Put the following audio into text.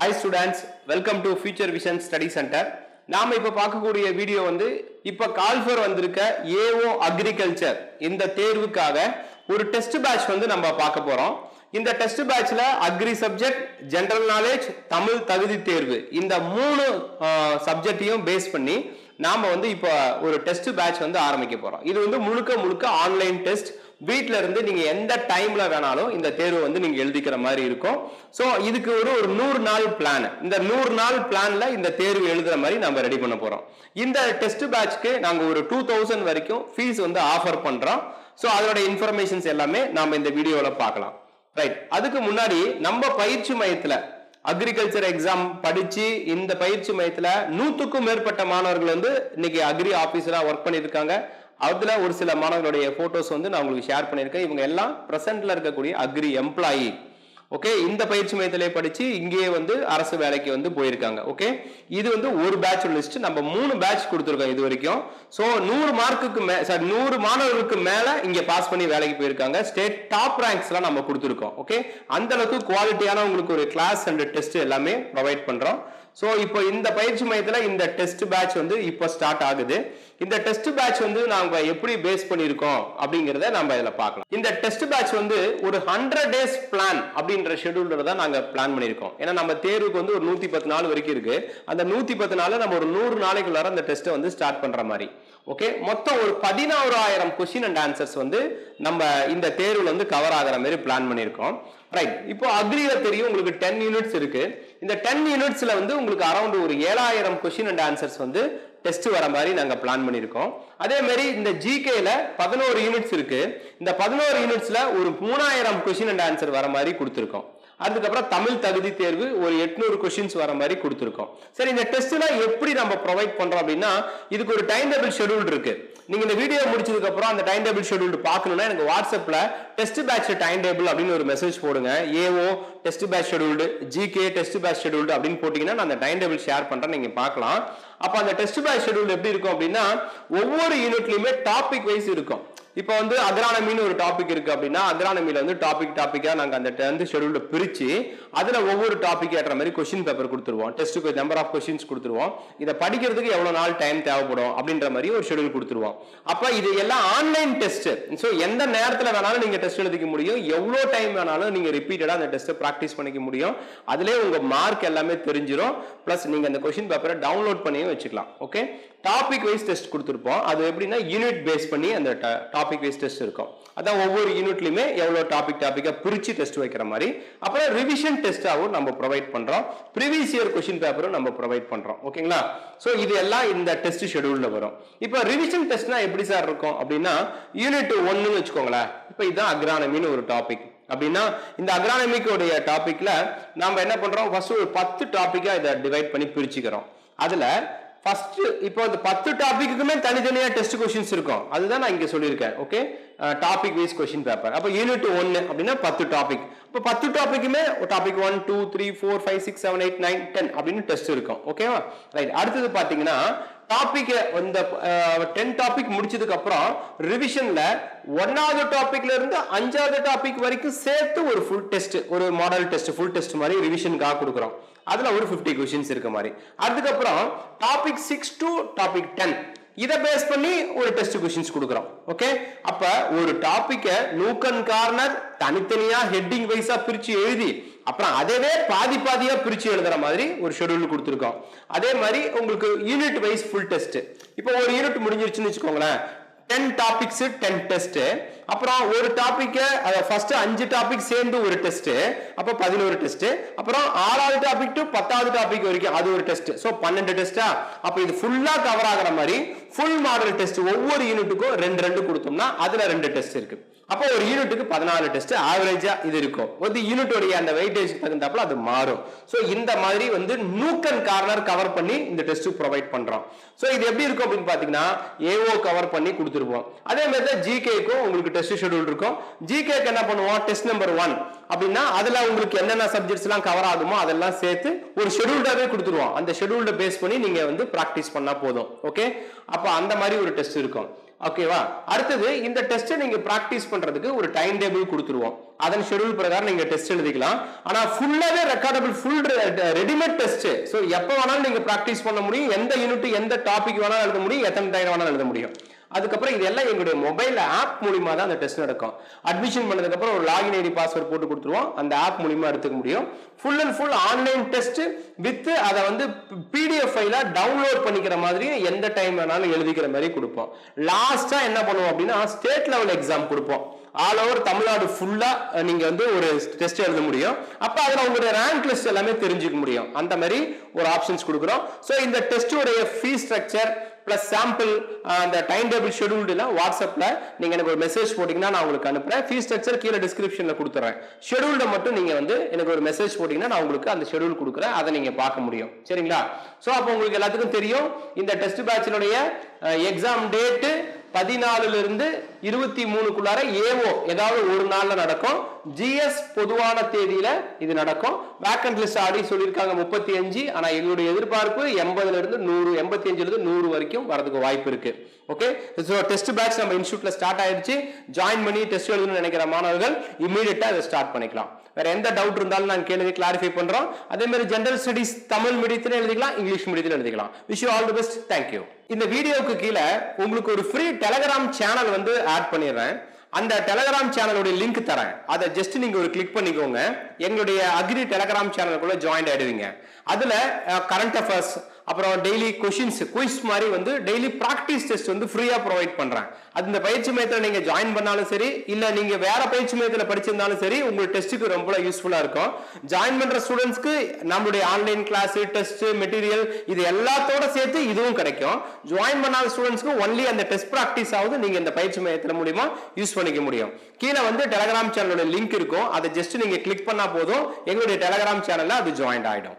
Hi students welcome to future vision study centre நாம் இப்போ பார்க்கக்கூடிய வீடியோ வந்து இப்போ கால்ஃபர் வந்திருக்க ஏஓ அக்ரிகல்ச்சர் இந்த தேர்வுக்காக ஒரு டெஸ்ட் பேட்ச் வந்து நம்ம பார்க்க போகிறோம் இந்த test பேட்ச்ல agri subject general knowledge Tamil தகுதி தேர்வு இந்த மூணு சப்ஜெக்டையும் பேஸ் பண்ணி நாம் வந்து இப்போ ஒரு டெஸ்ட் பேட்ச் வந்து ஆரம்பிக்க போகிறோம் இது வந்து முழுக்க முழுக்க ஆன்லைன் டெஸ்ட் வீட்டில் இருந்து நீங்க எந்த டைம்ல வேணாலும் இந்த தேர்வு வந்து நீங்க எழுதிக்கிற மாதிரி இருக்கும். ஸோ இதுக்கு ஒரு ஒரு நூறு நாள் பிளான் இந்த நூறு நாள் பிளான்ல இந்த தேர்வு எழுதுற மாதிரி நம்ம ரெடி பண்ண போறோம். இந்த டெஸ்ட் பேட்ச்க்கு நாங்க ஒரு டூ தௌசண்ட் வரைக்கும் ஃபீஸ் வந்து ஆஃபர் பண்றோம். ஸோ அதோட இன்ஃபர்மேஷன்ஸ் எல்லாமே நாம இந்த வீடியோவில் பார்க்கலாம். ரைட் அதுக்கு முன்னாடி நம்ம பயிற்சி மையத்தில் அக்ரிகல்ச்சர் எக்ஸாம் படிச்சு இந்த பயிற்சி மையத்தில் நூற்றுக்கும் மேற்பட்ட மாணவர்கள் வந்து இன்னைக்கு அக்ரி ஆஃபீஸராக ஒர்க் பண்ணியிருக்காங்க அதில் ஒரு சில மாணவர்களுடைய ஃபோட்டோஸ் வந்து நான் உங்களுக்கு ஷேர் பண்ணியிருக்கேன். இவங்க எல்லாம் ப்ரெசென்ட்டில் இருக்கக்கூடிய அக்ரி எம்ப்ளாயி ஓகே இந்த பயிற்சி மையத்திலே படித்து இங்கேயே வந்து அரசு வேலைக்கு வந்து போயிருக்காங்க. ஓகே இது வந்து ஒரு பேட்ச் லிஸ்ட் நம்ம மூணு பேட்ச் கொடுத்துருக்கோம் இது வரைக்கும். ஸோ நூறு மார்க்குக்கு மே சாரி நூறு மாணவர்களுக்கு மேலே இங்கே பாஸ் பண்ணி வேலைக்கு போயிருக்காங்க. ஸ்டேட் டாப் ரேங்க்ஸ்லாம் நம்ம கொடுத்துருக்கோம். ஓகே அந்த அளவுக்கு குவாலிட்டியான உங்களுக்கு ஒரு கிளாஸ் அண்ட் டெஸ்ட் எல்லாமே ப்ரொவைட் பண்ணுறோம் ஸோ இப்போ இந்த பயிற்சி மையத்தில் இந்த டெஸ்ட் பேட்ச் வந்து இப்போ ஸ்டார்ட் ஆகுது. இந்த டெஸ்ட் பேட்ச் வந்து நாங்க எப்படி பேஸ் பண்ணியிருக்கோம் அப்படிங்கிறத நம்ம இதில் பார்க்கலாம். இந்த டெஸ்ட் பேட்ச் வந்து ஒரு ஹண்ட்ரட் டேஸ் பிளான் அப்படின்ற ஷெடியூல்ல தான் நாங்கள் பிளான் பண்ணியிருக்கோம். ஏன்னா நம்ம தேர்வுக்கு வந்து ஒரு நூற்றி பத்து நாள் வரைக்கும் இருக்கு. அந்த நூற்றி பத்து நாளில் நம்ம ஒரு நூறு நாளைக்குள்ளார அந்த டெஸ்ட்டை வந்து ஸ்டார்ட் பண்ணுற மாதிரி. ஓகே மொத்தம் ஒரு பதினாறாயிரம் கொஸ்டின் அண்ட் ஆன்சர்ஸ் வந்து நம்ம இந்த தேர்வில் வந்து கவர் ஆகிற மாதிரி பிளான் பண்ணியிருக்கோம். ரைட் இப்போ அக்ரியில் தெரியும் உங்களுக்கு டென் யூனிட்ஸ் இருக்கு. இந்த டென் யூனிட்ஸில் வந்து உங்களுக்கு அரௌண்ட் ஒரு ஏழாயிரம் கொஸ்டின் அண்ட் ஆன்சர்ஸ் வந்து டெஸ்ட் வர மாதிரி நாங்கள் பிளான் பண்ணியிருக்கோம். அதே மாதிரி இந்த ஜிகேல பதினோரு யூனிட்ஸ் இருக்கு. இந்த பதினோரு யூனிட்ஸில் ஒரு மூணாயிரம் கொஸ்டின் அண்ட் ஆன்சர் வர மாதிரி கொடுத்துருக்கோம். அதுக்கப்புறம் தமிழ் தகுதி தேர்வு ஒரு எட்நூறு கொஸ்டின்ஸ் வர மாதிரி கொடுத்துருக்கோம். சரி இந்த டெஸ்ட்லாம் எப்படி நம்ம ப்ரொவைட் பண்றோம் அப்படின்னா இதுக்கு ஒரு டைம் டேபிள் ஷெடியூல் இருக்கு. நீங்க இந்த வீடியோ முடிச்சதுக்கு அப்புறம் அந்த டைம் டேபிள் ஷெடியூல் பார்க்கணும்னா எனக்கு வாட்ஸ்அப்ல டெஸ்ட் பேட்ச் டைம் டேபிள் அப்படின்னு ஒரு மெசேஜ் போடுங்க. AO test batch scheduled GK test batch scheduled அப்படின்னு போட்டீங்கன்னா நான் அந்த டைம் டேபிள் ஷேர் பண்றேன் நீங்க பார்க்கலாம். அப்ப அந்த டெஸ்ட் பேட்ச் ஷெடியூல் எப்படி இருக்கும் அப்படின்னா ஒவ்வொரு யூனிட்லயுமே டாபிக் வைஸ் இருக்கும். இப்போ வந்து அக்ரானமின்னு ஒரு டாபிக் இருக்கு அப்படின்னா அக்ரானமியில வந்து டாபிக் டாப்பிக்காக நாங்க அந்த வந்து ஷெடியூல பிரிச்சு அதுல ஒவ்வொரு டாபிக் ஏற்ற மாதிரி கொஸ்டின் பேப்பர் கொடுத்துருவோம். டெஸ்ட்டுக்கு நம்பர் ஆஃப் கொஸ்டின்ஸ் கொடுத்துருவோம். இதை படிக்கிறதுக்கு எவ்வளவு நாள் டைம் தேவைப்படும் அப்படின்ற மாதிரி ஒரு ஷெடியூல் கொடுத்துருவோம். அப்ப இது எல்லாம் ஆன்லைன் டெஸ்ட் ஸோ எந்த நேரத்தில் வேணாலும் நீங்க டெஸ்ட் எழுதிக்க முடியும். எவ்வளோ டைம் வேணாலும் நீங்க ரிப்பீட்டடா அந்த டெஸ்ட்டை ப்ராக்டிஸ் பண்ணிக்க முடியும். அதுலயே உங்க மார்க் எல்லாமே தெரிஞ்சிடும் பிளஸ் நீங்க அந்த கொஸ்டின் பேப்பரை டவுன்லோட் பண்ணியும் வச்சுக்கலாம். ஓகே டாபிக் வைஸ் டெஸ்ட் கொடுத்துருப்போம். அது எப்படின்னா யூனிட் பேஸ் பண்ணி அந்த டாபிக் வைஸ் டெஸ்ட் இருக்கும். அதான் ஒவ்வொரு யூனிட்லையுமே எவ்வளோ டாபிக் டாப்பிக்காக பிரித்து டெஸ்ட் வைக்கிற மாதிரி. அப்புறம் ரிவிஷன் டெஸ்ட்டாகவும் நம்ம ப்ரொவைட் பண்ணுறோம் ப்ரீவியஸ் இயர் கொஸ்டின் பேப்பரும் நம்ம ப்ரொவைட் பண்ணுறோம் ஓகேங்களா? ஸோ இது எல்லாம் இந்த டெஸ்ட் ஷெடியூலில் வரும். இப்போ ரிவிஷன் டெஸ்ட்னா எப்படி சார் இருக்கும்? அப்படின்னா யூனிட் ஒன்னுன்னு வச்சுக்கோங்களேன். இப்போ இதுதான் அக்ரானமின்னு ஒரு டாபிக் அப்படின்னா இந்த அக்ரானமிக்கோடைய டாப்பிக்கில் நாம் என்ன பண்ணுறோம் ஃபஸ்ட்டு ஒரு பத்து டாப்பிக்காக இதை டிவைட் பண்ணி பிரிச்சுக்கிறோம். அதில் ஃபர்ஸ்ட் இப்போ இந்த பத்து டாபிக்குமே தனித்தனியாக டெஸ்ட் கொஷின்ஸ் இருக்கும். அதுதான் நான் இங்கே சொல்லியிருக்கேன் okay topic wise question paper அப்போ யூனிட் ஒன்னு அப்படின்னா பத்து டாபிக் இப்போ பத்து டாபிக்குமே topic one two three four five six seven eight nine ten அப்படின்னு டெஸ்ட் இருக்கும் ஓகேவா ரைட் அடுத்தது பார்த்தீங்கன்னா டாபிக் இந்த டென் டாபிக் முடிச்சதுக்கு அப்புறம் ரிவிஷன்ல ஒன்னாவது டாபிக்ல இருந்து அஞ்சாவது டாபிக் வரைக்கும் சேர்த்து ஒரு ஃபுல் டெஸ்ட் ஒரு மாடல் டெஸ்ட் ஃபுல் டெஸ்ட் மாதிரி ரிவிஷனுக்காக கொடுக்குறோம். அதில் ஒரு ஃபிஃப்டி கொஷின்ஸ் இருக்க மாதிரி. அதுக்கப்புறம் topic six to topic ten இதை பேஸ் பண்ணி ஒரு டெஸ்ட் கொஷின்ஸ் கொடுக்குறோம். ஓகே அப்ப ஒரு டாபிக்கை நூக்கன் கார்னர் தனித்தனியா ஹெட்டிங் வைஸா பிரிச்சு எழுதி அப்புறம் அதவே பாதி பாதியா பிரிச்சு எழுதுற மாதிரி ஒரு ஷெடியூல் கொடுத்துருக்கோம். அதே மாதிரி உங்களுக்கு யூனிட் வைஸ் ஃபுல் டெஸ்ட் இப்போ ஒரு யூனிட் முடிஞ்சிருச்சுன்னு வச்சுக்கோங்களேன். டென் டாபிக்ஸ் டென் டெஸ்ட் அப்புறம் ஒரு டாபிக் ஃபர்ஸ்ட் அஞ்சு டாபிக் சேர்ந்து ஒரு டெஸ்ட் அப்போ பதினோரு டெஸ்ட் அப்புறம் ஆறாவது டாபிக் டு பத்தாவது டாபிக் வரைக்கும் அது ஒரு டெஸ்ட் ஸோ பன்னெண்டு டெஸ்ட்டா அப்போ இது ஃபுல்லா கவர் ஆகிற மாதிரி ஃபுல் மாடல் டெஸ்ட் ஒவ்வொரு யூனிட்டுக்கும் ரெண்டு ரெண்டு கொடுத்தோம்னா அதுல ரெண்டு டெஸ்ட் இருக்கு. அப்போ ஒரு யூனிட்டுக்கு பதினாலு டெஸ்ட் ஆவரேஜா இது இருக்கும். வந்து யூனிட்டோடைய அந்த வெயிட்டேஜ் தகுந்தாப்புல அது மாறும். ஸோ இந்த மாதிரி வந்து நூக்கன் கார்னர் கவர் பண்ணி இந்த டெஸ்ட் ப்ரொவைட் பண்றோம். ஸோ இது எப்படி இருக்கும் அப்படின்னு பாத்தீங்கன்னா ஏஓ கவர் பண்ணி கொடுத்துருப்போம் அதே மாதிரி தான் ஜிகேக்கும் உங்களுக்கு டெஸ்ட் ஷெடியூல் இருக்கும். ஜிகேக்கு என்ன பண்ணுவோம்? டெஸ்ட் நம்பர் ஒன் அப்படின்னா அதுல உங்களுக்கு என்னென்ன சப்ஜெக்ட்ஸ் எல்லாம் கவர் ஆகுமோ அதெல்லாம் சேர்த்து ஒரு ஷெடியூல்டாவே கொடுத்துருவோம். அந்த ஷெடியூல்ட பேஸ் பண்ணி நீங்க வந்து ப்ராக்டிஸ் பண்ணா போதும். ஓகே அப்போ அந்த மாதிரி ஒரு டெஸ்ட் இருக்கும். ஓகேவா அடுத்தது இந்த டெஸ்ட்டை நீங்க ப்ராக்டிஸ் பண்றதுக்கு ஒரு டைம் டேபிள் கொடுத்துருவோம். அதன் ஷெட்யூல் பிரகாரம் நீங்க டெஸ்ட் எழுதிக்கலாம். ஆனா ஃபுல்லாவே recordable full readymade test so எப்போ வேணாலும் நீங்க ப்ராக்டிஸ் பண்ண முடியும். எந்த யூனிட் எந்த டாபிக் வேணாலும் எழுத முடியும். எத்தனை டைம் வேணாலும் எழுத முடியும். அதுக்கப்புறம் இதெல்லாம் எங்களுடைய மொபைல் ஆப் மூலியமா தான் அந்த டெஸ்ட் நடக்கும். அட்மிஷன் பண்ணதுக்கப்புறம் ஒரு லாகின் ஐடி பாஸ்வேர்ட் போட்டு கொடுத்துருவோம். அந்த ஆப் மூலியமா எடுத்துக்க முடியும். Full and full online test with அதை வந்து பிடிஎஃப் ஃபைலாக டவுன்லோட் பண்ணிக்கிற மாதிரி எந்த டைம் வேணாலும் எழுதிக்கிற மாதிரி கொடுப்போம். லாஸ்ட்டாக என்ன பண்ணுவோம் அப்படின்னா ஸ்டேட் லெவல் எக்ஸாம் கொடுப்போம். ஆல் ஓவர் தமிழ்நாடு ஃபுல்லாக நீங்கள் வந்து ஒரு டெஸ்ட் எழுத முடியும். அப்போ அதில் உங்களுடைய ரேங்க் லிஸ்ட் எல்லாமே தெரிஞ்சுக்க முடியும். அந்த மாதிரி ஒரு ஆப்ஷன்ஸ் கொடுக்குறோம். ஸோ இந்த டெஸ்ட்டுடைய ஃபீஸ் ஸ்ட்ரக்சர் ப்ளஸ் சாம்பிள் அந்த டைம் டேபிள் ஷெடியூல்டுலாம் வாட்ஸ்அப்பில் நீங்கள் எனக்கு ஒரு மெசேஜ் போட்டிங்கன்னா நான் உங்களுக்கு அனுப்புகிறேன் ஃபீஸ் ஸ்ட்ரக்சர் கீழே டிஸ்கிரிப்ஷனில் கொடுத்துட்றேன் ஷெடியூல்ட மட்டும் நீங்கள் வந்து எனக்கு ஒரு மெசேஜ் போட்டிங்கன்னா நான் உங்களுக்கு அந்த ஷெடியூல் கொடுக்குறேன். அதை நீங்கள் பார்க்க முடியும். சரிங்களா? ஸோ அப்போ உங்களுக்கு எல்லாத்துக்கும் தெரியும். இந்த டெஸ்ட் பேட்சினுடைய எக்ஸாம் டேட்டு பதினாலுலேருந்து இருபத்தி மூணுக்குள்ளார ஏஓ ஏதாவது ஒரு நாள்ல நடக்கும். ஜிஎஸ் பொதுவான தேதியில இது நடக்கும். வேக்கன்ட் லிஸ்ட் ஆடி சொல்லியிருக்காங்க முப்பத்தி அஞ்சு ஆனா எங்களுடைய எதிர்பார்ப்பு எண்பதுல இருந்து நூறு எண்பத்தி அஞ்சுல இருந்து நூறு வரைக்கும் வரதுக்கு வாய்ப்பு இருக்கு. ஓகே ஸோ டெஸ்ட் பேட்ச் நம்ம இன்ஸ்டியூட்ல ஸ்டார்ட் ஆயிடுச்சு ஜாயின் பண்ணி டெஸ்ட் எழுதணும்னு நினைக்கிற மாணவர்கள் இமீடியட்டா அதை ஸ்டார்ட் பண்ணிக்கலாம். வேற எந்த டவுட் இருந்தாலும் நான் கேள்வி கிளாரிஃபை பண்றோம். அதே மாதிரி ஜென்ரல் ஸ்டடிஸ் தமிழ் மீடியத்தில் எழுதிக்கலாம் இங்கிலீஷ் மீடியத்தில் எழுதிக்கலாம். Wish all the best thank you இந்த வீடியோவுக்கு கீழே உங்களுக்கு ஒரு ஃப்ரீ டெலகிராம் சேனல் வந்து ஆட் பண்ணிடுறேன். அந்த டெலகிராம் சேனலுடைய லிங்க் தரேன். அதை ஜஸ்ட் நீங்க ஒரு கிளிக் பண்ணிக்கோங்க. எங்களுடைய அக்ரி டெலகிராம் சேனலுக்குள்ள ஜாயின் ஆயிடுவீங்க. அதில் கரண்ட் அஃபேர்ஸ் அப்புறம் டெய்லி கொஷின்ஸ் குயிஸ் மாதிரி வந்து டெய்லி ப்ராக்டிஸ் டெஸ்ட் வந்து ஃப்ரீயாக ப்ரொவைட் பண்ணுறேன் அது இந்த பயிற்சி மையத்தில் நீங்கள் ஜாயின் பண்ணாலும் சரி இல்லை நீங்கள் வேற பயிற்சி மையத்தில் படிச்சிருந்தாலும் சரி உங்கள் டெஸ்ட்டுக்கு ரொம்ப யூஸ்ஃபுல்லாக இருக்கும். ஜாயின் பண்ணுற ஸ்டூடெண்ட்ஸ்க்கு நம்மளுடைய ஆன்லைன் கிளாஸ் டெஸ்ட் மெட்டீரியல் இது எல்லாத்தோட சேர்த்து இதுவும் கிடைக்கும். ஜாயின் பண்ணாத ஸ்டூடெண்ட்ஸ்க்கு ஒன்லி அந்த டெஸ்ட் ப்ராக்டிஸ் ஆகுது நீங்கள் இந்த பயிற்சி மையத்தில் மூலிமா யூஸ் பண்ணிக்க முடியும். கீழே வந்து டெலகிராம் சேனலோட லிங்க் இருக்கும். அதை ஜஸ்ட் நீங்கள் கிளிக் பண்ணால் போதும். எங்களுடைய டெலகிராம் சேனலில் அது ஜாயின் ஆகிடும்